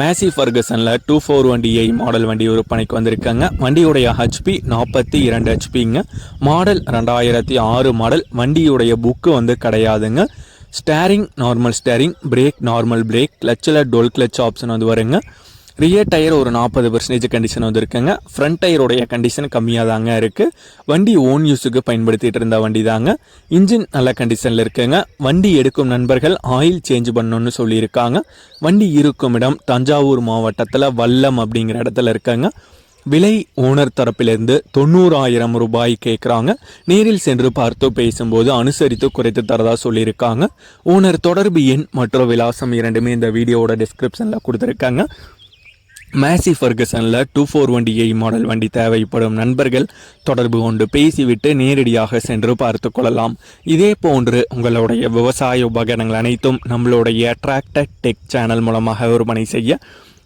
மேசி ஃபர்கசனில் two four one DI model வண்டி விற்பனைக்கு வந்திருக்காங்க. வண்டியுடைய ஹெச்பி நாற்பத்தி இரண்டு ஹெச்பிங்க மாடல் ரெண்டாயிரத்தி ஆறு மாடல் வண்டியுடைய புக்கு வந்து கிடையாதுங்க. Steering normal steering brake normal brake கிளச்சில் toll clutch option வந்து வருங்க. ரியர் டயர் ஒரு நாற்பது பர்சன்டேஜ் கண்டிஷன் வந்துருக்குங்க. ஃப்ரண்ட் டயருடைய கண்டிஷன் கம்மியாக தாங்க இருக்குது வண்டி ஓன் யூஸுக்கு பயன்படுத்திகிட்டு இருந்த வண்டி தாங்க இன்ஜின் நல்ல கண்டிஷனில் இருக்குங்க. வண்டி எடுக்கும் நண்பர்கள் ஆயில் சேஞ்ச் பண்ணணும்னு சொல்லியிருக்காங்க. வண்டி இருக்கும் இடம் தஞ்சாவூர் மாவட்டத்தில் வல்லம் அப்படிங்கிற இடத்துல இருக்காங்க. விலை ஓனர் தரப்பிலிருந்து தொண்ணூறாயிரம் ரூபாய் கேட்குறாங்க நேரில் சென்று பார்த்து பேசும்போது அனுசரித்து குறைத்து தரதா சொல்லியிருக்காங்க. ஓனர் தொடர்பு எண் மற்றும் விலாசம் இரண்டுமே இந்த வீடியோவோட டிஸ்கிரிப்ஷனில் கொடுத்துருக்காங்க. மேசி ஃபர்கசனில் டூ ஃபோர் வண்டி ஏ மாடல் வண்டி தேவைப்படும் நண்பர்கள் தொடர்பு கொண்டு பேசிவிட்டு நேரடியாக சென்று பார்த்து கொள்ளலாம். இதே போன்று உங்களுடைய விவசாய உபகரணங்கள் அனைத்தும் நம்மளுடைய டிராக்டர் டெக் சேனல் மூலமாக விற்பனை செய்ய